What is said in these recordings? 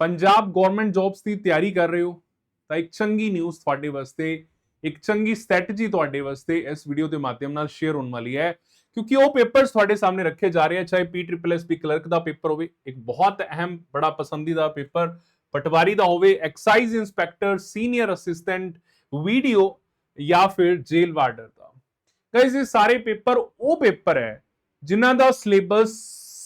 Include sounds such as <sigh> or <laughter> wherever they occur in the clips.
Punjab government jobs ਦੀ ਤਿਆਰੀ ਕਰ ਰਹੇ ਹੋ, ਤਾਂ ਇੱਕ ਚੰਗੀ ਨਿਊਜ਼ ਤੁਹਾਡੇ ਵਾਸਤੇ, ਇੱਕ ਚੰਗੀ ਸਟ੍ਰੈਟਜੀ ਤੁਹਾਡੇ ਵਾਸਤੇ ਇਸ ਵੀਡੀਓ ਦੇ ਮਾਧਿਅਮ ਨਾਲ ਸ਼ੇਅਰ ਹੋਣ ਵਾਲੀ ਹੈ, ਕਿਉਂਕਿ ਉਹ ਪੇਪਰਸ ਤੁਹਾਡੇ ਸਾਹਮਣੇ ਰੱਖੇ ਜਾ ਰਹੇ ਆ, ਚਾਹੇ P triple S P clerk ਦਾ ਪੇਪਰ ਹੋਵੇ, ਇੱਕ ਬਹੁਤ ਅਹਿਮ, ਬੜਾ ਪਸੰਦੀਦਾ ਪੇਪਰ ਪਟਵਾਰੀ ਦਾ ਹੋਵੇ excise inspector senior assistant video ਜਾਂ ਫਿਰ ਜੇਲ੍ਹ ਵਾਰਡਰ ਦਾ। ਗਾਇਸ ਇਹ ਸਾਰੇ ਪੇਪਰ ਉਹ ਪੇਪਰ ਹੈ, ਜਿਨ੍ਹਾਂ ਦਾ ਸਿਲੇਬਸ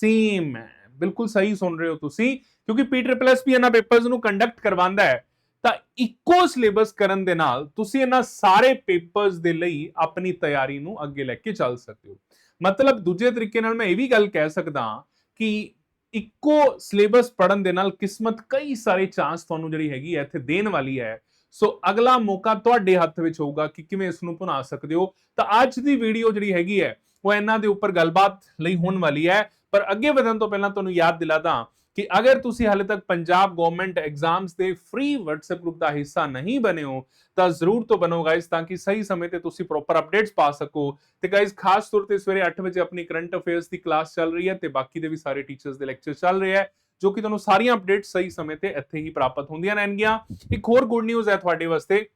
ਸੇਮ ਹੈ। ਬਿਲਕੁਲ ਸਹੀ ਸੁਣ ਰਹੇ ਹੋ ਤੁਸੀਂ। ਕਿਉਂਕਿ ਪੀਟਰ ਪਲੱਸ ਵੀ ਇਹਨਾਂ ਪੇਪਰਸ ਨੂੰ ਕੰਡਕਟ ਕਰਵਾਉਂਦਾ ਹੈ, ਤਾਂ ਇੱਕੋ ਸਿਲੇਬਸ ਕਰਨ ਦੇ ਨਾਲ ਤੁਸੀਂ ਇਹਨਾਂ ਸਾਰੇ ਪੇਪਰਸ ਦੇ ਲਈ ਆਪਣੀ ਤਿਆਰੀ ਨੂੰ ਅੱਗੇ ਲੈ ਕੇ ਚੱਲ ਸਕਦੇ ਹੋ। ਮਤਲਬ ਦੂਜੇ ਤਰੀਕੇ ਨਾਲ ਮੈਂ ਇਹ ਵੀ ਗੱਲ ਕਹਿ ਸਕਦਾ ਕਿ ਇੱਕੋ ਸਿਲੇਬਸ ਪੜਨ ਦੇ ਨਾਲ ਕਿਸਮਤ ਕਈ ਸਾਰੇ ਚਾਂਸ ਤੁਹਾਨੂੰ ਜਿਹੜੀ ਹੈਗੀ ਹੈ ਇੱਥੇ ਦੇਣ ਵਾਲੀ ਹੈ। ਸੋ ਅਗਲਾ ਮੌਕਾ ਤੁਹਾਡੇ ਹੱਥ ਵਿੱਚ ਹੋਊਗਾ ਕਿ ਕਿਵੇਂ ਇਸ ਨੂੰ ਬਣਾ ਸਕਦੇ ਹੋ। ਤਾਂ ਅੱਜ ਦੀ ਵੀਡੀਓ ਜਿਹੜੀ ਹੈਗੀ ਹੈ, ਉਹ ਇਹਨਾਂ ਦੇ ਉੱਪਰ ਗੱਲਬਾਤ ਲਈ ਹੋਣ ਵਾਲੀ ਹੈ। ਪਰ ਅੱਗੇ ਵਧਣ ਤੋਂ ਪਹਿਲਾਂ ਤੁਹਾਨੂੰ ਯਾਦ ਦਿਲਾਦਾ ਕਿ ਅਗਰ ਤੁਸੀਂ ਹਾਲੇ ਤੱਕ ਪੰਜਾਬ ਗਵਰਨਮੈਂਟ ਐਗਜ਼ਾਮਸ ਦੇ ਫ੍ਰੀ WhatsApp ਗਰੁੱਪ ਦਾ ਹਿੱਸਾ ਨਹੀਂ ਬਣੇ ਹੋ, ਤਾਂ ਜ਼ਰੂਰ ਤੋਂ ਬਣੋ ਗਾਇਸ ਤਾਂ ਕਿ ਸਹੀ ਸਮੇਂ ਤੇ ਤੁਸੀਂ ਪ੍ਰੋਪਰ ਅਪਡੇਟਸ ਪਾ ਸਕੋ। ਤੇ ਗਾਇਸ ਖਾਸ ਤੌਰ ਤੇ ਸਵੇਰੇ 8 ਵਜੇ ਆਪਣੀ ਕਰੰਟ ਅਫੇਅਰਸ ਦੀ ਕਲਾਸ ਚੱਲ ਰਹੀ ਹੈ ਤੇ ਬਾਕੀ ਦੇ ਵੀ ਸਾਰੇ ਟੀਚਰਸ ਦੇ ਲੈਕਚਰ ਚੱਲ ਰਹੇ ਹੈ, ਜੋ ਕਿ ਤੁਹਾਨੂੰ ਸਾਰੀਆਂ ਅਪਡੇਟਸ ਸਹੀ ਸਮੇਂ ਤੇ ਇੱਥੇ ਹੀ ਪ੍ਰਾਪਤ ਹੁੰਦੀਆਂ ਰਹਿਣਗੀਆਂ। ਇੱਕ ਹੋਰ ਗੁੱਡ ਨਿਊਜ਼ ਹੈ ਤੁਹਾਡੇ ਵਾਸਤੇ,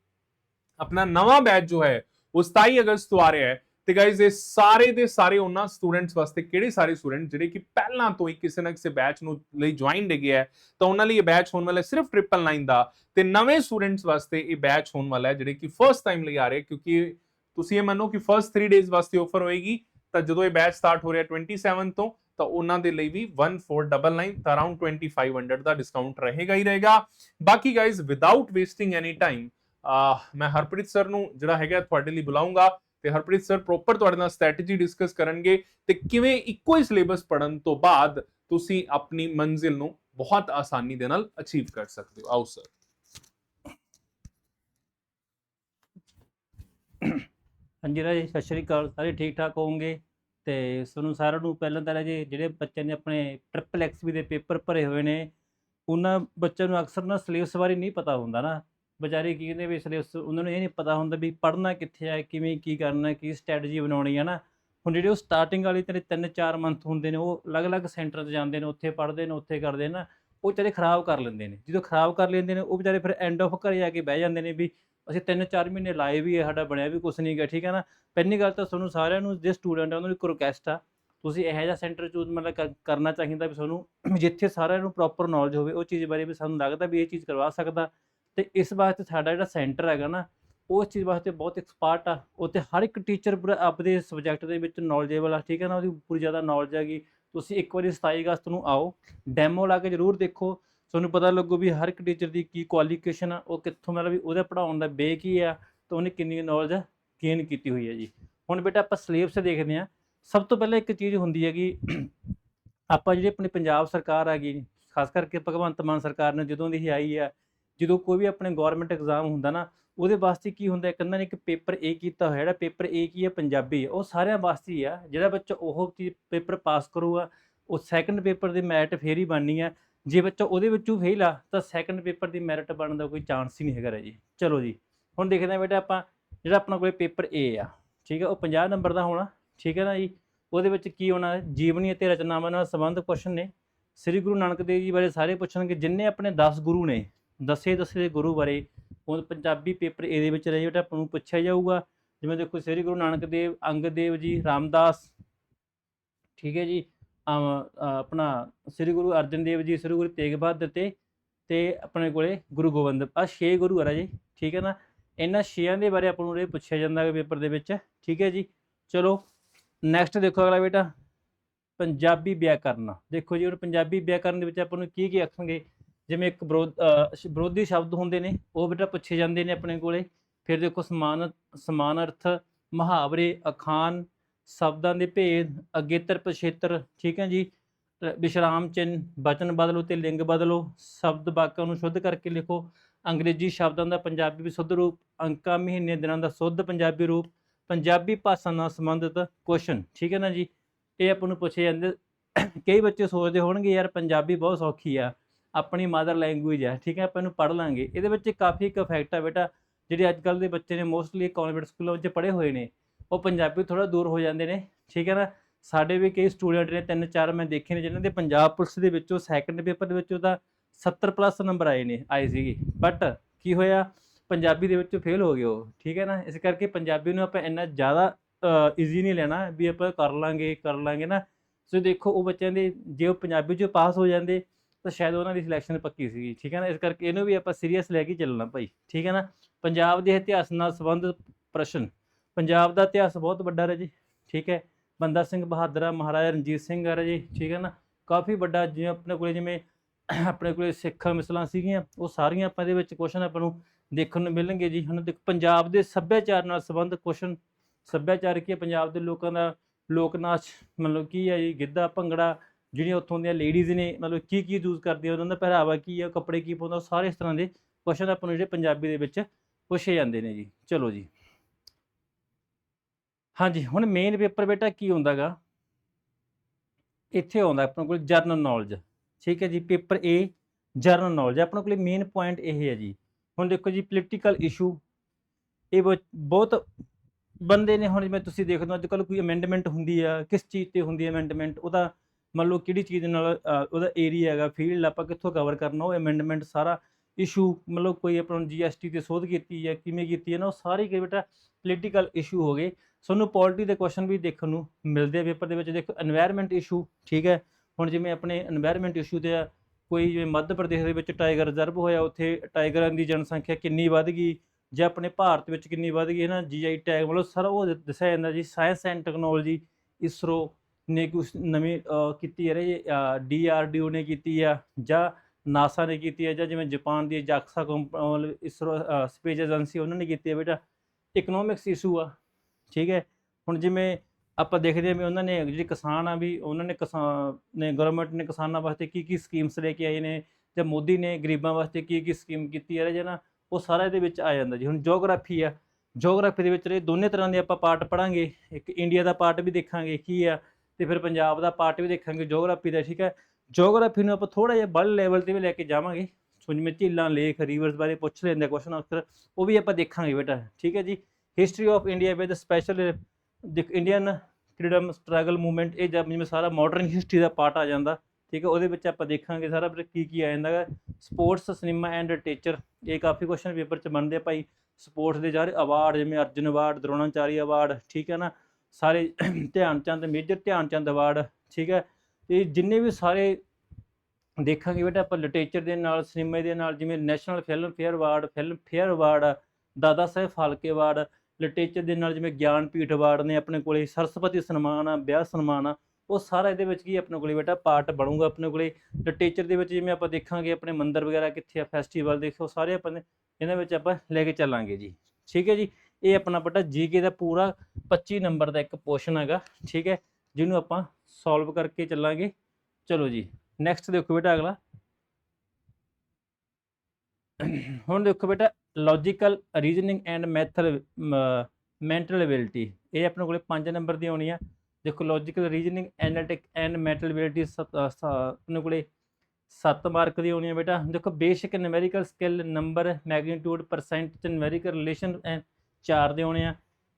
ਆਪਣਾ ਨਵਾਂ ਬੈਚ ਜੋ ਹੈ, ਉਹ 27 ਅਗਸਤ ਤੋਂ ਆ ਰਿਹਾ ਹੈ। ਤੇ ਗਾਇਜ਼ ਇਹ ਸਾਰੇ ਦੇ ਸਾਰੇ ਉਹਨਾਂ ਸਟੂਡੈਂਟਸ ਵਾਸਤੇ ਕਿਹੜੇ ਸਾਰੇ ਸਟੂਡੈਂਟ ਜਿਹੜੇ ਕਿ ਪਹਿਲਾਂ ਤੋਂ ਹੀ ਕਿਸੇ ਨਾ ਕਿਸੇ ਬੈਚ ਨੂੰ ਲਈ ਜੁਆਇਨ ਹੈਗੇ ਗਿਆ ਹੈ ਤਾਂ ਉਹਨਾਂ ਲਈ ਇਹ ਬੈਚ ਹੋਣ ਵਾਲਾ ਹੈ ਸਿਰਫ 999 ਦਾ, ਤੇ ਨਵੇਂ ਸਟੂਡੈਂਟਸ ਵਾਸਤੇ ਇਹ ਬੈਚ ਹੋਣ ਵਾਲਾ ਹੈ, ਜਿਹੜੇ ਕਿ ਫਰਸਟ ਟਾਈਮ ਲਈ ਆ ਰਹੇ, ਕਿਉਂਕਿ ਤੁਸੀਂ ਇਹ ਮੰਨੋ ਕਿ ਫਰਸਟ 3 ਡੇਜ਼ ਵਾਸਤੇ ਆਫਰ ਹੋਏਗੀ, ਤਾਂ ਜਦੋਂ ਇਹ ਬੈਚ ਸਟਾਰਟ ਹੋ ਰਿਹਾ 27 ਤੋਂ, ਤਾਂ ਉਹਨਾਂ ਦੇ ਲਈ ਵੀ 1499 ਤਾਂ ਅਰਾਊਂਡ 2500 ਦਾ ਡਿਸਕਾਊਂਟ ਰਹੇਗਾ ਹੀ ਰਹੇਗਾ। ਬਾਕੀ guys without wasting any time ਮੈਂ ਹਰਪ੍ਰੀਤ ਸਰ ਨੂੰ ਜਿਹੜਾ ਹੈਗਾ, ਤੁਹਾਡੇ ਲਈ ਬੁਲਾਉਂਗਾ। ਤੇ ਹਰਪ੍ਰੀਤ ਸਰ ਪ੍ਰੋਪਰ ਤੁਹਾਡੇ ਨਾਲ ਸਟ੍ਰੈਟਜੀ ਡਿਸਕਸ ਕਰਨਗੇ ਤੇ ਕਿਵੇਂ ਇੱਕੋ ਹੀ ਸਿਲੇਬਸ ਪੜਨ ਤੋਂ ਬਾਅਦ ਤੁਸੀਂ ਆਪਣੀ ਮੰਜ਼ਿਲ ਨੂੰ ਬਹੁਤ ਆਸਾਨੀ ਦੇ ਨਾਲ ਅਚੀਵ ਕਰ ਸਕਦੇ ਹੋ। ਆਓ ਸਰ ਹਾਂਜੀ ਰਾਜੇ, ਸਤਿ ਸ਼੍ਰੀ ਅਕਾਲ। ਸਾਰੇ ਠੀਕ ਠਾਕ ਹੋਵੋਗੇ? ਤੇ ਤੁਹਾਨੂੰ ਸਾਰਿਆਂ ਨੂੰ ਪਹਿਲਾਂ ਤਾਂ ਰਾਜੇ, ਜਿਹੜੇ ਬੱਚਿਆਂ ਨੇ ਆਪਣੇ ਟ੍ਰਿਪਲ ਐਕਸਪੀ ਦੇ ਪੇਪਰ ਭਰੇ ਹੋਏ ਨੇ, ਉਹਨਾਂ ਬੱਚਿਆਂ ਨੂੰ ਅਕਸਰ ਨਾ ਸਿਲੇਬਸ ਬਾਰੇ ਨਹੀਂ ਪਤਾ ਹੁੰਦਾ ਨਾ। ਵਿਚਾਰੇ ਕੀ ਕਹਿੰਦੇ ਵੀ ਸਿਲੇਬਸ ਉਹਨਾਂ ਨੂੰ ਇਹ ਨਹੀਂ ਪਤਾ ਹੁੰਦਾ ਵੀ ਪੜ੍ਹਨਾ ਕਿੱਥੇ ਹੈ, ਕਿਵੇਂ ਕੀ ਕਰਨਾ, ਕੀ ਸਟ੍ਰੈਟਜੀ ਬਣਾਉਣੀ ਹੈ ਨਾ। ਹੁਣ ਜਿਹੜੇ ਉਹ ਸਟਾਰਟਿੰਗ ਵਾਲੇ ਤੇਰੇ 3-4 ਮੰਥ ਹੁੰਦੇ ਨੇ, ਉਹ ਅਲੱਗ-ਅਲੱਗ ਸੈਂਟਰ 'ਤੇ ਜਾਂਦੇ ਨੇ, ਉੱਥੇ ਪੜ੍ਹਦੇ ਨੇ, ਉੱਥੇ ਕਰਦੇ ਨੇ ਨਾ, ਉਹ ਵਿਚਾਰੇ ਖਰਾਬ ਕਰ ਲੈਂਦੇ ਨੇ। ਜਦੋਂ ਖਰਾਬ ਕਰ ਲੈਂਦੇ ਨੇ, ਉਹ ਵਿਚਾਰੇ ਫਿਰ ਐਂਡ ਆਫ ਘਰੇ ਆ ਕੇ ਬਹਿ ਜਾਂਦੇ ਨੇ ਵੀ ਅਸੀਂ 3-4 ਮਹੀਨੇ ਲਾਏ ਵੀ ਹੈ ਸਾਡਾ ਬਣਿਆ ਵੀ ਕੁਛ ਨਹੀਂ ਗਿਆ ਠੀਕ ਹੈ ਨਾ। ਪਹਿਲੀ ਗੱਲ ਤਾਂ ਤੁਹਾਨੂੰ ਸਾਰਿਆਂ ਨੂੰ, ਜੇ ਸਟੂਡੈਂਟ ਆ, ਉਹਨਾਂ ਨੂੰ ਇੱਕ ਰਿਕੁਐਸਟ ਆ, ਤੁਸੀਂ ਇਹੋ ਜਿਹਾ ਸੈਂਟਰ ਚੂਜ਼ ਮਤਲਬ ਕ- ਕਰਨਾ ਚਾਹੀਦਾ ਵੀ ਤੁਹਾਨੂੰ, ਜਿੱਥੇ ਸਾਰਿਆਂ ਨੂੰ ਪ੍ਰੋਪਰ ਨੌਲੇਜ ਹੋਵੇ, ਉਹ ਚੀਜ਼ ਬਾਰੇ ਵੀ ਸਾਨੂੰ ਲੱਗਦਾ ਵੀ ਇਹ ਚੀਜ਼ ਕਰਵਾ ਸਕਦਾ। ਤੇ ਇਸ ਵਾਸਤੇ ਸਾਡਾ ਜਿਹੜਾ ਸੈਂਟਰ ਹੈਗਾ ਨਾ ਉਸ ਚੀਜ਼ ਵਾਸਤੇ ਬਹੁਤ ਐਕਸਪਰਟ ਆ। ਉੱਥੇ ਹਰ ਇੱਕ ਟੀਚਰ ਪੂਰਾ ਆਪਦੇ ਸਬਜੈਕਟ ਦੇ ਵਿੱਚ ਨੌਲੇਜੇਬਲ ਆ, ਠੀਕ ਹੈ ਨਾ? ਉਹਦੀ ਪੂਰੀ ਜ਼ਿਆਦਾ ਨੌਲੇਜ ਹੈਗੀ। ਤੁਸੀਂ ਇੱਕ ਵਾਰੀ 27 ਅਗਸਤ ਨੂੰ ਆਓ ਡੈਮੋ ਲਾ ਕੇ ਜ਼ਰੂਰ ਦੇਖੋ। ਤੁਹਾਨੂੰ ਪਤਾ ਲੱਗੂ ਵੀ ਹਰ ਇੱਕ ਟੀਚਰ ਦੀ ਕੀ ਕੁਆਲੀਫਿਕੇਸ਼ਨ ਆ, ਉਹ ਕਿੱਥੋਂ ਮਤਲਬ ਵੀ ਉਹਦੇ ਪੜਾਉਣ ਦਾ ਬੇ ਕੀ ਆ ਤਾਂ ਉਹਨੇ ਕਿੰਨੀ ਨੌਲੇਜ ਗੇਨ ਕੀਤੀ ਹੋਈ ਹੈ ਜੀ। ਹੁਣ ਬੇਟਾ ਆਪਾਂ ਸਿਲੇਬਸ ਦੇਖਦੇ ਹਾਂ। ਸਭ ਤੋਂ ਪਹਿਲਾਂ ਇੱਕ ਚੀਜ਼ ਹੁੰਦੀ ਹੈਗੀ, ਆਪਾਂ ਜਿਹੜੀ ਆਪਣੀ ਪੰਜਾਬ ਸਰਕਾਰ ਹੈਗੀ, ਖਾਸ ਕਰਕੇ ਭਗਵੰਤ ਮਾਨ ਸਰਕਾਰ ਨੇ ਜਦੋਂ ਦੀ ਹੀ ਆਈ ਆ ਜਦੋਂ ਕੋਈ ਵੀ ਆਪਣੇ ਗਵਰਨਮੈਂਟ ਐਗਜ਼ਾਮ ਹੁੰਦਾ ਨਾ, ਉਹਦੇ ਵਾਸਤੇ ਕੀ ਹੁੰਦਾ, ਇੱਕ ਇਹਨਾਂ ਨੇ ਇੱਕ ਪੇਪਰ ਏ ਕੀਤਾ ਹੋਇਆ, ਜਿਹੜਾ ਪੇਪਰ ਏ ਕੀ ਹੈ, ਪੰਜਾਬੀ ਹੈ। ਉਹ ਸਾਰਿਆਂ ਵਾਸਤੇ ਹੀ ਆ, ਜਿਹੜਾ ਬੱਚਾ ਉਹ ਚੀਜ਼ ਪੇਪਰ ਪਾਸ ਕਰੂਗਾ, ਉਹ ਸੈਕੰਡ ਪੇਪਰ ਦੀ ਮੈਰਿਟ ਫੇਰ ਹੀ ਬਣਨੀ ਆ। ਜੇ ਬੱਚਾ ਉਹਦੇ ਵਿੱਚੋਂ ਫੇਲ ਆ, ਤਾਂ ਸੈਕੰਡ ਪੇਪਰ ਦੀ ਮੈਰਿਟ ਬਣਨ ਦਾ ਕੋਈ ਚਾਂਸ ਹੀ ਨਹੀਂ ਹੈਗਾ ਜੀ ਚਲੋ ਜੀ, ਹੁਣ ਦੇਖਦੇ ਹਾਂ ਬੇਟਾ ਆਪਾਂ, ਜਿਹੜਾ ਆਪਣਾ ਕੋਲੇ ਪੇਪਰ ਏ ਆ, ਠੀਕ ਹੈ ਉਹ 50 ਨੰਬਰ ਦਾ ਹੋਣਾ, ਠੀਕ ਹੈ ਨਾ ਜੀ। ਉਹਦੇ ਵਿੱਚ ਕੀ ਹੋਣਾ, ਜੀਵਨੀ ਅਤੇ ਰਚਨਾਵਾਂ ਨਾਲ ਸੰਬੰਧ ਕੁਐਸਚਨ ਨੇ। ਸ੍ਰੀ ਗੁਰੂ ਨਾਨਕ ਦੇਵ ਜੀ ਬਾਰੇ ਸਾਰੇ ਪੁੱਛਣਗੇ, ਜਿੰਨੇ ਆਪਣੇ 10 ਗੁਰੂ ਨੇ ਦਸੇ ਦਸੇ ਗੁਰੂ ਬਾਰੇ। ਉਹ ਪੰਜਾਬੀ ਪੇਪਰ ਏ ਦੇ ਵਿੱਚ ਰਹੇ ਬੇਟਾ ਆਪਾਂ ਨੂੰ ਪੁੱਛਿਆ ਜਾਊਗਾ। ਜਿਵੇਂ ਦੇਖੋ ਸ੍ਰੀ ਗੁਰੂ ਨਾਨਕ ਦੇਵ ਅੰਗਦ ਦੇਵ ਜੀ, ਰਾਮਦਾਸ, ਠੀਕ ਹੈ ਜੀ ਆਪਣਾ ਸ੍ਰੀ ਗੁਰੂ ਅਰਜਨ ਦੇਵ ਜੀ, ਸ੍ਰੀ ਗੁਰੂ ਤੇਗ ਬਹਾਦਰ ਤੇ ਤੇ ਆਪਣੇ ਕੋਲੇ ਗੁਰੂ ਗੋਬਿੰਦ। ਆ ਛੇ ਗੁਰੂ ਆ ਜੀ ਠੀਕ ਹੈ ਨਾ? ਇਹਨਾਂ ਛੇਆਂ ਦੇ ਬਾਰੇ ਆਪਾਂ ਨੂੰ ਇਹ ਪੁੱਛਿਆ ਜਾਂਦਾ ਹੈ ਪੇਪਰ ਦੇ ਵਿੱਚ, ਠੀਕ ਹੈ ਜੀ। ਚਲੋ ਨੈਕਸਟ ਦੇਖੋ ਅਗਲਾ ਬੇਟਾ, ਪੰਜਾਬੀ ਵਿਆਕਰਨ। ਦੇਖੋ ਜੀ ਉਹ ਪੰਜਾਬੀ ਵਿਆਕਰਨ ਦੇ ਵਿੱਚ ਆਪਾਂ ਨੂੰ ਕੀ ਕੀ ਆਖਣਗੇ? ਜਿਵੇਂ ਇੱਕ ਵਿਰੋਧ ਵਿਰੋਧੀ ਸ਼ਬਦ ਹੁੰਦੇ ਨੇ, ਉਹ ਬੇਟਾ ਪੁੱਛੇ ਜਾਂਦੇ ਨੇ ਆਪਣੇ ਕੋਲੇ। ਫਿਰ ਦੇਖੋ ਸਮਾਨ ਸਮਾਨ ਅਰਥ, ਮੁਹਾਵਰੇ ਅਖਾਨ ਸ਼ਬਦਾਂ ਦੇ ਭੇਦ, ਅਗੇਤਰ, ਪਛੇਤਰ, ਠੀਕ ਹੈ ਜੀ? ਵਿਸ਼ਰਾਮ ਚਿੰਨ ਬਚਨ ਬਦਲੋ ਤੇ ਲਿੰਗ ਬਦਲੋ, ਸ਼ਬਦ ਵਾਕਾਂ ਨੂੰ ਸ਼ੁੱਧ ਕਰਕੇ ਲਿਖੋ। ਅੰਗਰੇਜ਼ੀ ਸ਼ਬਦਾਂ ਦਾ ਪੰਜਾਬੀ ਵੀ ਸ਼ੁੱਧ ਰੂਪ, ਅੰਕਾਂ, ਮਹੀਨੇ, ਦਿਨਾਂ ਦਾ ਸ਼ੁੱਧ ਪੰਜਾਬੀ ਰੂਪ, ਪੰਜਾਬੀ ਭਾਸ਼ਾ ਨਾਲ ਸੰਬੰਧਿਤ ਕੁਐਸਚਨ ਠੀਕ ਹੈ ਨਾ ਜੀ? ਇਹ ਆਪਾਂ ਨੂੰ ਪੁੱਛੇ ਜਾਂਦੇ, ਕਈ ਬੱਚੇ ਸੋਚਦੇ ਹੋਣਗੇ, ਯਾਰ ਪੰਜਾਬੀ ਬਹੁਤ ਸੌਖੀ ਆ। ਆਪਣੀ ਮਦਰ ਲੈਂਗੁਏਜ ਹੈ, ਠੀਕ ਹੈ, ਆਪਾਂ ਇਹਨੂੰ ਪੜ੍ਹ ਲਾਂਗੇ। ਇਹਦੇ ਵਿੱਚ ਕਾਫੀ ਇੱਕ ਇਫੈਕਟ ਆ ਬੇਟਾ, ਜਿਹੜੇ ਅੱਜ ਕੱਲ੍ਹ ਦੇ ਬੱਚੇ ਨੇ ਮੋਸਟਲੀ ਕਨਵੈਂਟ ਸਕੂਲਾਂ ਵਿੱਚ ਪੜ੍ਹੇ ਹੋਏ ਨੇ, ਉਹ ਪੰਜਾਬੀ ਥੋੜਾ ਦੂਰ ਹੋ ਜਾਂਦੇ ਨੇ, ਠੀਕ ਹੈ ਨਾ? ਸਾਡੇ ਵੀ ਕਈ ਸਟੂਡੈਂਟ ਨੇ, ਤਿੰਨ ਚਾਰ ਮੈਂ ਦੇਖੇ ਨੇ ਜਿਨ੍ਹਾਂ ਦੇ ਪੰਜਾਬ ਪੁਲਿਸ ਦੇ ਵਿੱਚੋਂ ਸੈਕੰਡ ਪੇਪਰ ਦੇ ਵਿੱਚੋਂ ਤਾਂ 70 ਪਲੱਸ ਨੰਬਰ ਆਏ ਨੇ, ਆਏ ਸੀਗੇ। ਬਟ ਕੀ ਹੋਇਆ? ਪੰਜਾਬੀ ਦੇ ਵਿੱਚੋਂ ਫੇਲ ਹੋ ਗਏ ਉਹ, ਠੀਕ ਹੈ ਨਾ? ਇਸ ਕਰਕੇ ਪੰਜਾਬੀ ਨੂੰ ਆਪਾਂ ਇੰਨਾ ਜ਼ਿਆਦਾ ਈਜ਼ੀ ਨਹੀਂ ਲੈਣਾ ਵੀ ਆਪਾਂ ਕਰ ਲਾਂਗੇ ਕਰ ਲਾਂਗੇ ਨਾ। ਸੋ ਦੇਖੋ, ਉਹ ਬੱਚਿਆਂ ਦੇ, ਜੇ ਉਹ ਪੰਜਾਬੀ 'ਚ ਪਾਸ ਹੋ ਜਾਂਦੇ ਤਾਂ ਸ਼ਾਇਦ ਉਹਨਾਂ ਦੀ ਸਿਲੈਕਸ਼ਨ ਪੱਕੀ ਸੀਗੀ, ਠੀਕ ਹੈ ਨਾ? ਇਸ ਕਰਕੇ ਇਹਨੂੰ ਵੀ ਆਪਾਂ ਸੀਰੀਅਸ ਲੈ ਕੇ ਚੱਲਣਾ ਭਾਈ, ਠੀਕ ਹੈ ਨਾ? ਪੰਜਾਬ ਦੇ ਇਤਿਹਾਸ ਨਾਲ ਸੰਬੰਧਿਤ ਪ੍ਰਸ਼ਨ, ਪੰਜਾਬ ਦਾ ਇਤਿਹਾਸ ਬਹੁਤ ਵੱਡਾ ਹੈ ਜੀ, ਠੀਕ ਹੈ? ਬੰਦਾ ਸਿੰਘ ਬਹਾਦਰ ਆ, ਮਹਾਰਾਜਾ ਰਣਜੀਤ ਸਿੰਘ ਆ ਜੀ, ਠੀਕ ਹੈ ਨਾ? ਕਾਫੀ ਵੱਡਾ ਜਿਵੇਂ ਆਪਣੇ ਕੋਲੇ ਜਿਵੇਂ ਆਪਣੇ ਕੋਲੇ ਸਿੱਖ ਮਿਸਲਾਂ ਸੀਗੀਆਂ, ਉਹ ਸਾਰੀਆਂ ਆਪਾਂ ਇਹਦੇ ਵਿੱਚ ਕੁਐਸਚਨ ਆਪਾਂ ਨੂੰ ਦੇਖਣ ਨੂੰ ਮਿਲਣਗੇ ਜੀ। ਹੁਣ ਦੇਖੋ, ਪੰਜਾਬ ਦੇ ਸੱਭਿਆਚਾਰ ਨਾਲ ਸੰਬੰਧ ਕੁਐਸਚਨ ਸੱਭਿਆਚਾਰ ਕੀ ਹੈ? ਪੰਜਾਬ ਦੇ ਲੋਕਾਂ ਦਾ ਲੋਕ ਨਾਚ ਮਤਲਬ ਕੀ ਹੈ ਜੀ? ਗਿੱਧਾ, ਭੰਗੜਾ ਜਿਹੜੀਆਂ ਉੱਥੋਂ ਦੀਆਂ ਲੇਡੀਜ਼ ਨੇ, ਮਤਲਬ ਕੀ ਕੀ ਯੂਜ਼ ਕਰਦੀਆਂ, ਉਹਨਾਂ ਦਾ ਪਹਿਰਾਵਾ ਕੀ ਹੈ ਕੱਪੜੇ ਕੀ ਪਾਉਂਦਾ ਉਹ ਸਾਰੇ ਇਸ ਤਰ੍ਹਾਂ ਦੇ ਕੁਐਸਚਨ ਆਪਾਂ ਨੂੰ ਜਿਹੜੇ ਪੰਜਾਬੀ ਦੇ ਵਿੱਚ ਪੁੱਛੇ ਜਾਂਦੇ ਨੇ ਜੀ। ਚਲੋ ਜੀ। ਹਾਂਜੀ, ਹੁਣ ਮੇਨ ਪੇਪਰ ਬੇਟਾ ਕੀ ਹੁੰਦਾਗਾ? ਇੱਥੇ ਆਉਂਦਾ ਆਪਣੇ ਕੋਲ ਜਰਨਲ ਨੌਲੇਜ ਠੀਕ ਹੈ ਜੀ ਪੇਪਰ A ਜਰਨਲ ਨੌਲੇਜ ਆਪਣੇ ਕੋਲ ਮੇਨ ਪੁਆਇੰਟ ਇਹ ਹੈ ਜੀ। ਹੁਣ ਦੇਖੋ ਜੀ ਪੋਲੀਟੀਕਲ ਇਸ਼ੂ ਇਹ ਬਹੁਤ ਬੰਦੇ ਨੇ ਹੁਣ ਜਿਵੇਂ ਤੁਸੀਂ ਦੇਖਦੇ ਹੋ, ਅੱਜ ਕੱਲ੍ਹ ਕੋਈ ਅਮੈਂਡਮੈਂਟ ਹੁੰਦੀ ਆ, ਕਿਸ ਚੀਜ਼ ਤੇ ਹੁੰਦੀ ਹੈ ਅਮੈਂਡਮੈਂਟ ਉਹਦਾ ਮੰਨ ਲਓ ਕਿਹੜੀ ਚੀਜ਼ ਨਾਲ ਉਹਦਾ ਏਰੀਆ ਹੈਗਾ ਫੀਲਡ ਆਪਾਂ ਕਿੱਥੋਂ ਕਵਰ ਕਰਨਾ, ਉਹ ਐਮੈਂਡਮੈਂਟ ਸਾਰਾ ਇਸ਼ੂ ਮਤਲਬ ਕੋਈ ਆਪਣਾ ਜੀਐਸਟੀ ਤੇ ਸੋਧ ਕੀਤੀ ਹੈ ਕਿਵੇਂ ਕੀਤੀ ਹੈ ਨਾ, ਉਹ ਸਾਰੇ ਕਿ ਬੇਟਾ ਪੋਲੀਟੀਕਲ ਇਸ਼ੂ ਹੋ ਗਏ। ਸਾਨੂੰ ਪੋਲਿਟੀ ਦੇ ਕੁਐਸਚਨ ਵੀ ਦੇਖਣ ਨੂੰ ਮਿਲਦੇ ਆ ਪੇਪਰ ਦੇ ਵਿੱਚ। ਦੇਖੋ এনवायरमेंट ਇਸ਼ੂ ਠੀਕ ਹੈ। ਹੁਣ ਜਿਵੇਂ ਆਪਣੇ এনवायरमेंट ਇਸ਼ੂ ਤੇ ਆ, ਕੋਈ ਜਿਵੇਂ ਮੱਧ ਪ੍ਰਦੇਸ਼ ਦੇ ਵਿੱਚ ਟਾਈਗਰ ਰਿਜ਼ਰਵ ਹੋਇਆ, ਉੱਥੇ ਟਾਈਗਰਾਂ ਦੀ ਜਨਸੰਖਿਆ ਕਿੰਨੀ ਵਧ ਗਈ ਜਾਂ ਆਪਣੇ ਭਾਰਤ ਵਿੱਚ ਕਿੰਨੀ ਵਧ ਗਈ ਹੈ ਨਾ ਜੀਆਈ ਟੈਗ ਮਤਲਬ ਸਾਰਾ ਉਹ ਦੱਸਿਆ ਜਾਂਦਾ ਜੀ ਸਾਇੰਸ ਐਂਡ ਟੈਕਨੋਲੋਜੀ ਇਸਰੋ ਨੇ ਕੁਛ ਨਵੀਂ ਕੀਤੀ ਹੈ ਜੀ ਡੀਆਰਡੀਓ ਨੇ ਕੀਤੀ ਆ ਜਾਂ ਨਾਸਾ ਨੇ ਕੀਤੀ ਹੈ ਜਾਂ ਜਿਵੇਂ ਜਾਪਾਨ ਦੀ ਜਾਕਸਾ ਮਤਲਬ ਇਸਰੋ ਸਪੇਸ ਏਜੰਸੀ ਉਹਨਾਂ ਨੇ ਕੀਤੀ ਹੈ ਬੇਟਾ। ਇਕਨੋਮਿਕਸ ਇਸ਼ੂ ਆ, ਠੀਕ ਹੈ? ਹੁਣ ਜਿਵੇਂ ਆਪਾਂ ਦੇਖਦੇ ਹਾਂ ਵੀ ਉਹਨਾਂ ਨੇ ਜਿਹੜੇ ਕਿਸਾਨ ਆ ਵੀ ਉਹਨਾਂ ਨੇ ਕਿਸਾਨ ਨੇ ਗਵਰਨਮੈਂਟ ਨੇ ਕਿਸਾਨਾਂ ਵਾਸਤੇ ਕੀ ਕੀ ਸਕੀਮਸ ਲੈ ਕੇ ਆਏ ਨੇ ਤੇ ਮੋਦੀ ਨੇ ਗਰੀਬਾਂ ਵਾਸਤੇ ਕੀ ਕੀ ਸਕੀਮ ਕੀਤੀ ਹੈ ਜਾਂ ਨਾ ਉਹ ਸਾਰਾ ਇਹਦੇ ਵਿੱਚ ਆ ਜਾਂਦਾ ਜੀ। ਹੁਣ ਜੀਓਗ੍ਰਾਫੀ ਆ ਜੀਓਗ੍ਰਾਫੀ ਦੇ ਵਿੱਚ ਇਹ ਦੋਨੇ ਤਰ੍ਹਾਂ ਦੇ ਆਪਾਂ ਪਾਰਟ ਪੜਾਂਗੇ ਇੱਕ ਇੰਡੀਆ ਦਾ ਪਾਰਟ ਵੀ ਦੇਖਾਂਗੇ ਕੀ ਆ ਤੇ ਫਿਰ ਪੰਜਾਬ ਦਾ ਪਾਰਟ ਵੀ ਦੇਖਾਂਗੇ ਜੀਓਗ੍ਰਾਫੀ ਦਾ, ਠੀਕ ਹੈ? ਜੀਓਗ੍ਰਾਫੀ ਨੂੰ ਆਪਾਂ ਥੋੜਾ ਜਿਹਾ ਬਲ ਲੈਵਲ ਤੇ ਵੀ ਲੈ ਕੇ ਜਾਵਾਂਗੇ। ਸੋ ਜਿਵੇਂ ਝੀਲਾਂ ਲੇਖ ਰਿਵਰਸ ਬਾਰੇ ਪੁੱਛ ਲੈਂਦੇ ਕੁਐਸਚਨ ਆਨਸਰ ਉਹ ਵੀ ਆਪਾਂ ਦੇਖਾਂਗੇ ਬੇਟਾ, ਠੀਕ ਹੈ ਜੀ? History of India with special ਦੇਖ ਇੰਡੀਅਨ ਫ੍ਰੀडम ਸਟਰਗਲ ਮੂਵਮੈਂਟ ਇਹ ਜਦ ਜਿਵੇਂ ਸਾਰਾ ਮਾਡਰਨ ਹਿਸਟਰੀ ਦਾ ਪਾਰਟ ਆ ਜਾਂਦਾ, ਠੀਕ ਹੈ? ਉਹਦੇ ਵਿੱਚ ਆਪਾਂ ਦੇਖਾਂਗੇ ਸਾਰਾ, ਫਿਰ ਕੀ ਕੀ ਆ ਜਾਂਦਾ ਹੈ? ਸਪੋਰਟਸ ਸਿਨੇਮਾ ਐਂਡ ਟੀਚਰ ਇਹ ਕਾਫੀ ਕੁਐਸਚਨ ਪੇਪਰ ਚ ਬਣਦੇ ਆ ਭਾਈ। ਸਪੋਰਟਸ ਦੇ ਸਾਰੇ ਅਵਾਰਡ ਜਿਵੇਂ ਅਰਜੁਨ ਅਵਾਰਡ ਦਰੋਣਾਚਾਰੀ ਅਵਾਰਡ ਠੀਕ ਹੈ ਨਾ? ਸਾਰੇ ਧਿਆਨ ਚੰਦ ਮੇਜਰ ਧਿਆਨ ਚੰਦ ਅਵਾਰਡ ਠੀਕ ਹੈ? ਤੇ ਜਿੰਨੇ ਵੀ ਸਾਰੇ ਦੇਖਾਂਗੇ ਬੇਟਾ ਆਪਾਂ ਲਿਟਰੇਚਰ ਦੇ ਨਾਲ ਸਿਨੇਮੇ ਦੇ ਨਾਲ ਜਿਵੇਂ national Filmfare award Filmfare award ਆ, ਦਾਦਾ ਸਾਹਿਬ ਫਾਲਕੇ ਅਵਾਰਡ ਲਿਟਰੇਚਰ ਦੇ ਨਾਲ ਜਿਵੇਂ ਗਿਆਨਪੀਠ ਅਵਾਰਡ ਨੇ ਆਪਣੇ ਕੋਲੇ ਸਰਸਵਤੀ ਸਨਮਾਨ ਆ ਵਿਆਹ ਸਨਮਾਨ ਆ ਉਹ ਸਾਰਾ ਇਹਦੇ ਵਿੱਚ ਕੀ ਆਪਣੇ ਕੋਲੇ ਬੇਟਾ ਪਾਰਟ ਬਣੂਗਾ ਆਪਣੇ ਕੋਲੇ। ਲਿਟਰੇਚਰ ਦੇ ਵਿੱਚ ਜਿਵੇਂ ਆਪਾਂ ਦੇਖਾਂਗੇ ਆਪਣੇ ਮੰਦਰ ਵਗੈਰਾ ਕਿੱਥੇ ਆ ਫੈਸਟੀਵਲ ਦੇਖੋ ਸਾਰੇ ਆਪਾਂ ਇਹਨਾਂ ਵਿੱਚ ਆਪਾਂ ਲੈ ਕੇ ਚੱਲਾਂਗੇ ਜੀ। ਠੀਕ ਹੈ ਜੀ? ਇਹ ਆਪਣਾ ਬੇਟਾ ਜੀਕੇ ਦਾ ਪੂਰਾ 25 ਨੰਬਰ ਦਾ ਇੱਕ ਪੋਰਸ਼ਨ ਹੈਗਾ, ਠੀਕ ਹੈ? ਜਿਹਨੂੰ ਆਪਾਂ ਸੋਲਵ ਕਰਕੇ ਚੱਲਾਂਗੇ। ਚਲੋ ਜੀ ਨੈਕਸਟ ਦੇਖੋ ਬੇਟਾ ਅਗਲਾ। ਹੁਣ ਦੇਖੋ ਬੇਟਾ logical reasoning and method mental ability ਇਹ ਆਪਣੇ ਕੋਲੇ 5 ਨੰਬਰ ਦੀ ਆਉਣੀ ਆ। ਦੇਖੋ logical reasoning analytic and mental ability ਆਪਣੇ ਕੋਲੇ 7 ਮਾਰਕ ਦੀ ਆਉਣੀ ਆ ਬੇਟਾ। ਦੇਖੋ basic numerical skill number magnitude percent ਤੇ ਨਿਊਮੈਰੀਕਲ ਰਿਲੇਸ਼ਨ ਐਂਡ ਚਾਰ ਦੇ ਆਉਣੇ ਆ।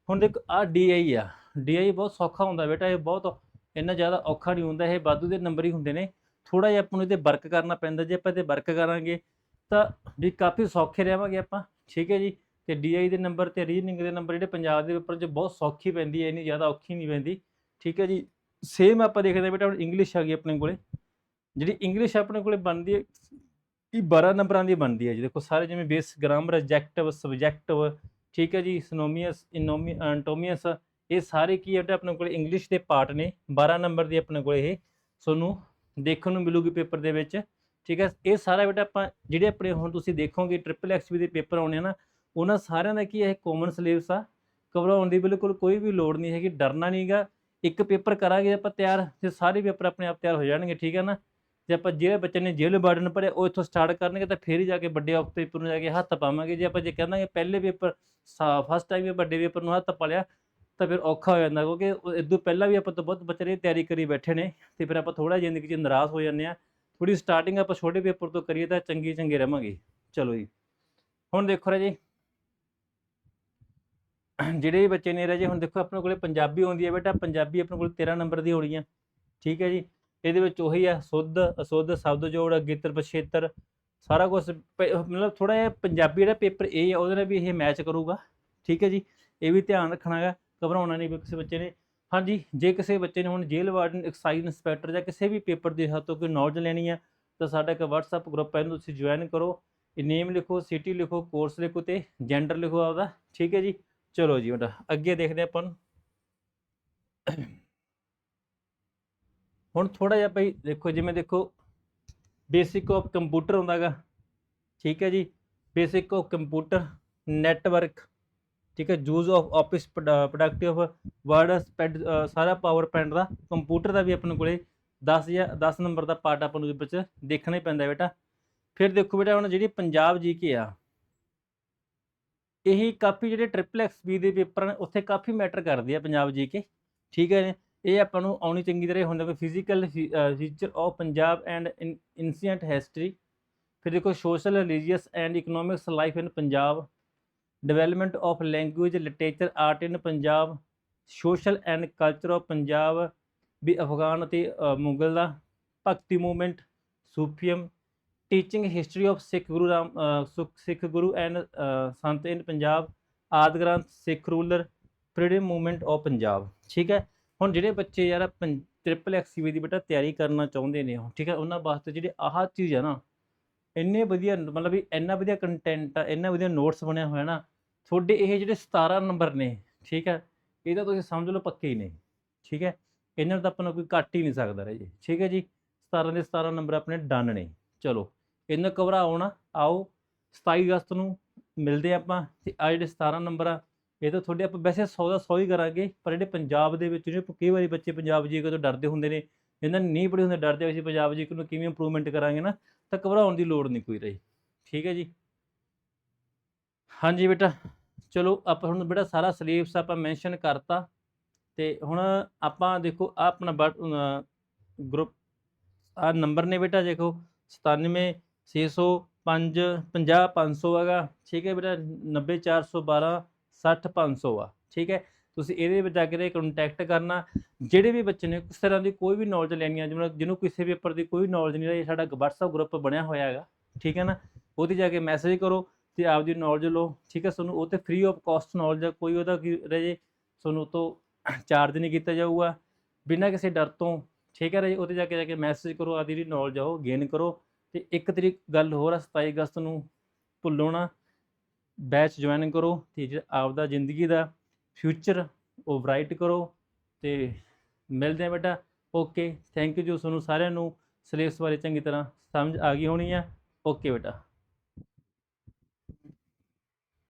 ਹੁਣ ਦੇਖੋ ਆ ਡੀਆਈ ਆ। ਡੀਆਈ ਬਹੁਤ ਸੌਖਾ ਹੁੰਦਾ ਬੇਟਾ, ਇਹ ਬਹੁਤ ਇੰਨਾ ਜ਼ਿਆਦਾ ਔਖਾ ਨਹੀਂ ਹੁੰਦਾ, ਇਹ ਵਾਧੂ ਦੇ ਨੰਬਰ ਹੀ ਹੁੰਦੇ ਨੇ। ਥੋੜਾ ਜਿਹਾ ਆਪਾਂ ਨੂੰ ਇਹਦੇ ਵਰਕ ਕਰਨਾ ਪੈਂਦਾ, ਜੇ ਆਪਾਂ ਇਹਦੇ ਵਰਕ ਕਰਾਂਗੇ, ਤਾਂ ਵੀ ਕਾਫੀ ਸੌਖੇ ਰਹਿਵਾਂਗੇ ਆਪਾਂ। ਠੀਕ ਹੈ ਜੀ? ਤੇ ਡੀਆਈ ਦੇ ਨੰਬਰ ਤੇ ਰੀਜ਼ਨਿੰਗ ਦੇ ਨੰਬਰ ਜਿਹੜੇ ਪੰਜਾਬ ਦੇ ਪੇਪਰ 'ਚ ਬਹੁਤ ਸੌਖੀ ਪੈਂਦੀ ਹੈ, ਇੰਨੀ ਜ਼ਿਆਦਾ ਔਖੀ ਨਹੀਂ ਪੈਂਦੀ। ਠੀਕ ਹੈ ਜੀ? ਸੇਮ ਆਪਾਂ ਦੇਖਦੇ ਹਾਂ ਬੇਟਾ, ਹੁਣ ਇੰਗਲਿਸ਼ ਆ ਗਈ ਆਪਣੇ ਕੋਲੇ। ਜਿਹੜੀ ਇੰਗਲਿਸ਼ ਆਪਣੇ ਕੋਲੇ ਬਣਦੀ ਹੈ, ਇਹ 12 ਨੰਬਰਾਂ ਦੀ ਬਣਦੀ ਹੈ ਜੀ। ਦੇਖੋ, ਸਾਰੇ ਜਿਵੇਂ ਬੇਸ ਗ੍ਰਾਮਰ ਐਡਜੈਕਟਿਵ ਸਬਜੈਕਟਿਵ ਠੀਕ ਹੈ ਜੀ ਸਨੋਮੀਅਸ ਇਨੋਮੀ ਐਂਟੋਮੀਅਸ ਇਹ ਸਾਰੇ ਕੀ ਹੈ ਆਪਣੇ ਕੋਲ? ਇੰਗਲਿਸ਼ ਦੇ ਪਾਰਟ ਨੇ 12 ਨੰਬਰ ਦੀ ਆਪਣੇ ਕੋਲ ਇਹ। ਤੁਹਾਨੂੰ ਦੇਖਣ ਨੂੰ ਮਿਲੂਗੀ ਪੇਪਰ ਦੇ ਵਿੱਚ। ਠੀਕ ਹੈ, ਇਹ ਸਾਰਾ ਬੇਟਾ ਆਪਾਂ ਜਿਹੜੇ ਆਪਣੇ ਹੁਣ ਤੁਸੀਂ ਦੇਖੋਗੇ ਟ੍ਰਿਪਲ ਐਕਸ ਐਕਸਪੀ ਦੇ ਪੇਪਰ ਆਉਣੇ ਆ ਨਾ, ਉਹਨਾਂ ਸਾਰਿਆਂ ਦਾ ਕੀ ਇਹ ਕਾਮਨ ਸਿਲੇਬਸ ਆ। ਘਬਰਾਉਣ ਦੀ ਬਿਲਕੁਲ ਕੋਈ ਵੀ ਲੋੜ ਨਹੀਂ ਹੈਗੀ, ਡਰਨਾ ਨਹੀਂਗਾ ਇੱਕ ਪੇਪਰ ਕਰਾਂਗੇ ਆਪਾਂ ਤਿਆਰ, ਤੇ ਸਾਰੇ ਪੇਪਰ ਆਪਣੇ ਆਪ ਤਿਆਰ ਹੋ ਜਾਣਗੇ, ਠੀਕ ਹੈ ਨਾ? ਜੇ ਆਪਾਂ ਜਿਹੜੇ ਬੱਚੇ ਨੇ ਜੇਲ੍ਹ ਬਾਰਡਨ ਪੜਿਆ ਉਹ ਇੱਥੋਂ ਸਟਾਰਟ ਕਰਨਗੇ ਤਾਂ ਫੇਰ ਹੀ ਜਾ ਕੇ ਵੱਡੇ ਆਫ ਪੇਪਰ ਨੂੰ ਜਾ ਕੇ ਹੱਥ ਪਾਵਾਂਗੇ। ਜੇ ਆਪਾਂ ਜੇ ਕਹਿੰਦਾਂਗੇ ਪਹਿਲੇ ਪੇਪਰ ਫਸਟ ਟਾਈਮ ਵੱਡੇ ਪੇਪਰ ਨੂੰ ਹੱਥ ਪਾ ਲਿਆ ਤਾਂ ਫਿਰ ਔਖਾ ਹੋ ਜਾਂਦਾ ਕਿਉਂਕਿ ਉਹ ਇਦੋਂ ਪਹਿਲਾਂ ਵੀ ਆਪਾਂ ਤੋਂ ਬਹੁਤ ਬੱਚੇ ਤਿਆਰੀ ਕਰੀ ਬੈਠੇ ਨੇ ਤੇ ਫਿਰ ਆਪਾਂ ਥੋੜਾ ਜ਼ਿੰਦਗੀ 'ਚ ਨਿਰਾਸ਼ ਹੋ ਜਾਂਦੇ ਆ ਥੋੜੀ ਸਟਾਰਟਿੰਗ ਆਪਾਂ ਛੋਟੇ ਪੇਪਰ ਤੋਂ ਕਰੀਏ ਤਾਂ ਚੰਗੀ ਚੰਗੇ ਰਹਾਂਗੇ। ਚਲੋ ਜੀ। ਹੁਣ ਦੇਖੋ ਰਾਜੇ। ਜਿਹੜੇ ਬੱਚੇ ਨੇ ਰਾਜੇ, ਹੁਣ ਦੇਖੋ ਆਪਣੇ ਕੋਲੇ ਪੰਜਾਬੀ ਆਉਂਦੀ ਹੈ ਬੇਟਾ, ਪੰਜਾਬੀ ਆਪਣੇ ਕੋਲ 13 ਨੰਬਰ ਦੀ ਹੋਣੀ ਆ। ਠੀਕ ਹੈ ਜੀ। ਇਹਦੇ ਵਿੱਚ ਉਹੀ ਆ, ਸੁੱਧ, ਅਸੁੱਧ, ਸ਼ਬਦ ਜੋੜ ਅਗੇਤਰ ਪਛੇਤਰ, ਸਾਰਾ ਕੁਝ ਮਤਲਬ ਥੋੜਾ ਜਿਹਾ ਪੰਜਾਬੀ ਜਿਹੜਾ ਪੇਪਰ ਇਹ ਆ, ਉਹਦੇ ਨਾਲ ਵੀ ਇਹ ਮੈਚ ਕਰੂਗਾ, ਠੀਕ ਹੈ ਜੀ? ਇਹ ਵੀ ਧਿਆਨ ਰੱਖਣਾ ਹੈ ਘਬਰਾਉਣਾ ਨਹੀਂ ਵੀ ਕਿਸੇ ਬੱਚੇ ਨੇ। ਹਾਂਜੀ, ਜੇ ਕਿਸੇ ਬੱਚੇ ਨੇ ਹੁਣ ਜੇਲ੍ਹ ਵਾਰਡਨ ਐਕਸਾਈਜ਼ ਇੰਸਪੈਕਟਰ ਜਾਂ ਕਿਸੇ ਵੀ ਪੇਪਰ ਦੇ ਹੱਥੋਂ ਕੋਈ ਨੌਲੇਜ ਲੈਣੀ ਆ, ਤਾਂ ਸਾਡਾ ਇੱਕ WhatsApp ਗਰੁੱਪ ਹੈ ਇਹਨੂੰ ਤੁਸੀਂ ਜੁਆਇਨ ਕਰੋ। ਇਹ ਨੇਮ ਲਿਖੋ ਸਿਟੀ ਲਿਖੋ ਕੋਰਸ ਲਿਖੋ ਤੇ ਜੈਂਡਰ ਲਿਖੋ ਆਪਦਾ, ਠੀਕ ਹੈ ਜੀ? ਚਲੋ ਜੀ ਬੇਟਾ, ਅੱਗੇ ਦੇਖਦੇ ਆਪਾਂ ਨੂੰ। ਹੁਣ ਥੋੜਾ ਜਿਹਾ ਭਾਈ ਦੇਖੋ, ਜਿਵੇਂ ਦੇਖੋ ਬੇਸਿਕ ਆਫ ਕੰਪਿਊਟਰ ਹੁੰਦਾਗਾ। ਠੀਕ ਹੈ ਜੀ? ਬੇਸਿਕ ਆਫ ਕੰਪਿਊਟਰ ਨੈਟਵਰਕ ਠੀਕ ਹੈ? Use of office productive word spade ਸਾਰਾ ਪਾਵਰ ਪੈਂਟ ਦਾ ਕੰਪਿਊਟਰ ਦਾ ਵੀ ਆਪਣੇ ਕੋਲੇ 10 ਜਾਂ 10 ਨੰਬਰ ਦਾ ਪਾਰਟ ਆਪਾਂ ਨੂੰ ਵਿੱਚ ਦੇਖਣਾ ਹੀ ਪੈਂਦਾ ਬੇਟਾ। ਫਿਰ ਦੇਖੋ ਬੇਟਾ, ਹੁਣ ਜਿਹੜੀ ਪੰਜਾਬ ਜੀਕੇ ਆ, ਇਹੀ ਕਾਫੀ ਜਿਹੜੇ ਟ੍ਰਿਪਲ ਐਕਸ ਬੀ ਦੇ ਪੇਪਰ ਨੇ, ਉੱਥੇ ਕਾਫੀ ਮੈਟਰ ਕਰਦੇ ਆ ਪੰਜਾਬ ਜੀਕੇ ਠੀਕ ਹੈ ਇਹ ਆਪਾਂ ਨੂੰ ਆਉਣੀ ਚੰਗੀ ਤਰ੍ਹਾਂ ਹੁੰਦਾ ਵੀ physical feature of Punjab and incident history ਫਿਰ ਦੇਖੋ social religious and economics life in Punjab. Development of language literature art in Punjab. Social and culture of Punjab. ਵੀ ਅਫਗਾਨ ਅਤੇ ਮੁਗਲ ਦਾ Bhakti movement Sufism. Teaching history of Sikh Guru Ram ਸੁਖ- Sikh Guru and Sant in Punjab. Adi Granth, Sikh ruler freedom movement of Punjab. ਠੀਕ ਹੈ? ਹੁਣ ਜਿਹੜੇ ਬੱਚੇ ਯਾਰ triple ਐਕਸੀਵੀ ਦੀ ਬੇਟਾ ਤਿਆਰੀ ਕਰਨਾ ਚਾਹੁੰਦੇ ਨੇ ਉਹ, ਠੀਕ ਹੈ, ਉਹਨਾਂ ਵਾਸਤੇ ਜਿਹੜੇ ਆਹ ਚੀਜ਼ ਹੈ ਨਾ, ਇੰਨੇ ਵਧੀਆ ਮਤਲਬ ਵੀ ਇੰਨਾ ਵਧੀਆ ਕੰਟੈਂਟ ਆ, ਇੰਨਾ ਵਧੀਆ ਨੋਟਸ ਬਣਿਆ ਹੋਇਆ ਨਾ, ਤੁਹਾਡੇ ਇਹ ਜਿਹੜੇ 17 ਨੰਬਰ ਨੇ, ਠੀਕ ਹੈ, ਇਹ ਤਾਂ ਤੁਸੀਂ ਸਮਝ ਲਓ ਪੱਕੇ ਹੀ ਨੇ, ਠੀਕ ਹੈ, ਇਹਨਾਂ ਨੂੰ ਤਾਂ ਆਪਾਂ ਨੂੰ ਕੋਈ ਕੱਟ ਹੀ ਨਹੀਂ ਸਕਦਾ ਰਹੇ ਜੀ ਠੀਕ ਹੈ ਜੀ 17 ਦੇ 17 ਨੰਬਰ ਆਪਣੇ ਡਨ ਨੇ, ਚਲੋ, ਇਹਨਾਂ ਘਬਰਾਓ ਨਾ, ਆਓ 27 ਅਗਸਤ ਨੂੰ ਮਿਲਦੇ ਆਪਾਂ, ਤੇ ਆ ਜਿਹੜੇ 17 ਨੰਬਰ ਆ ਇਹ ਤਾਂ ਤੁਹਾਡੇ ਆਪਾਂ ਵੈਸੇ 100 ਦਾ 100 ਹੀ ਕਰਾਂਗੇ, ਪਰ ਜਿਹੜੇ ਪੰਜਾਬ ਦੇ ਵਿੱਚ ਜਿਹੜੇ ਕਈ ਵਾਰੀ ਬੱਚੇ ਪੰਜਾਬ ਜੀ ਤੋਂ ਡਰਦੇ ਹੁੰਦੇ ਨੇ ਇਹਨਾਂ ਨੇ ਨਹੀਂ ਪੜ੍ਹੇ ਹੁੰਦੇ ਡਰਦੇ ਹੋਏ ਸੀ ਪੰਜਾਬ ਜੀ ਨੂੰ ਕਿਵੇਂ ਇੰਪਰੂਵਮੈਂਟ ਕਰਾਂਗੇ ਨਾ, ਤਾਂ ਘਬਰਾਉਣ ਦੀ ਲੋੜ ਨਹੀਂ ਕੋਈ ਰਹੀ। ਠੀਕ ਹੈ ਜੀ? ਹਾਂਜੀ ਬੇਟਾ, ਚਲੋ ਆਪਾਂ ਹੁਣ ਬੇਟਾ ਸਾਰਾ ਸਿਲੇਬਸ ਆਪਾਂ ਮੈਂਸ਼ਨ ਕਰਤਾ, ਤੇ ਹੁਣ ਆਪਾਂ ਦੇਖੋ ਆ ਆਪਣਾ ਗਰੁੱਪ ਆ ਨੰਬਰ ਨੇ ਬੇਟਾ ਦੇਖੋ 97 605 50 500 ਹੈਗਾ। ਠੀਕ ਹੈ ਬੇਟਾ 90412 60 500 ਆ, ਠੀਕ ਹੈ? ਤੁਸੀਂ ਇਹਦੇ ਵਿੱਚ ਜਾ ਕੇ ਕੰਟੈਕਟ ਕਰਨਾ। ਜਿਹੜੇ ਵੀ ਬੱਚੇ ਨੇ ਕਿਸ ਤਰ੍ਹਾਂ ਦੀ ਕੋਈ ਵੀ ਨੌਲੇਜ ਲੈਣੀ ਆ, ਜਿਵੇਂ ਜਿਹਨੂੰ ਕਿਸੇ ਵੀ ਪੇਪਰ ਦੀ ਕੋਈ ਨੌਲੇਜ ਨਹੀਂ ਰਹੀ, ਸਾਡਾ WhatsApp ਗਰੁੱਪ ਬਣਿਆ ਹੋਇਆ ਹੈਗਾ, ਠੀਕ ਹੈ ਨਾ? ਉਹਦੇ ਜਾ ਕੇ ਮੈਸੇਜ ਕਰੋ ਤੇ ਆਪਦੀ ਨੌਲੇਜ ਲਓ, ਠੀਕ ਹੈ? ਤੁਹਾਨੂੰ ਉਹ ਤੇ ਫ੍ਰੀ ਆਫ ਕਾਸਟ ਨੌਲੇਜ ਆ, ਕੋਈ ਉਹਦਾ ਕੀ ਰਹੇ, ਤੁਹਾਨੂੰ ਉਹ ਤੋਂ <coughs> ਚਾਰਜ ਨਹੀਂ ਕੀਤਾ ਜਾਊਗਾ। ਬਿਨਾਂ ਕਿਸੇ ਡਰ ਤੋਂ, ਠੀਕ ਹੈ? ਰਾਜੇ ਉਹਦੇ ਜਾ ਕੇ ਜਾ ਕੇ ਮੈਸੇਜ ਕਰੋ ਆਦੀ ਜਿਹੜੀ ਨੌਲੇਜ ਆ ਉਹ ਗੇਨ ਕਰੋ। ਤੇ ਇੱਕ ਤਰੀਕ ਗੱਲ ਹੋਰ ਆ 27 ਅਗਸਤ ਨੂੰ ਭੁੱਲੋ ਨਾ। ਬੈਚ ਜੁਆਇਨ ਕਰੋ ਤੇ ਜਿਹੜਾ ਆਪਦਾ ਜ਼ਿੰਦਗੀ ਦਾ ਫਿਊਚਰ ਉਹ ਬ੍ਰਾਈਟ ਕਰੋ ਤੇ ਮਿਲਦੇ ਆ ਬੇਟਾ। ਓਕੇ ਥੈਂਕ ਯੂ ਜੀ। ਤੁਹਾਨੂੰ ਸਾਰਿਆਂ ਨੂੰ ਸਿਲੇਬਸ ਬਾਰੇ ਚੰਗੀ ਤਰ੍ਹਾਂ ਸਮਝ ਆ ਗਈ ਹੋਣੀ ਆ। ਓਕੇ ਬੇਟਾ।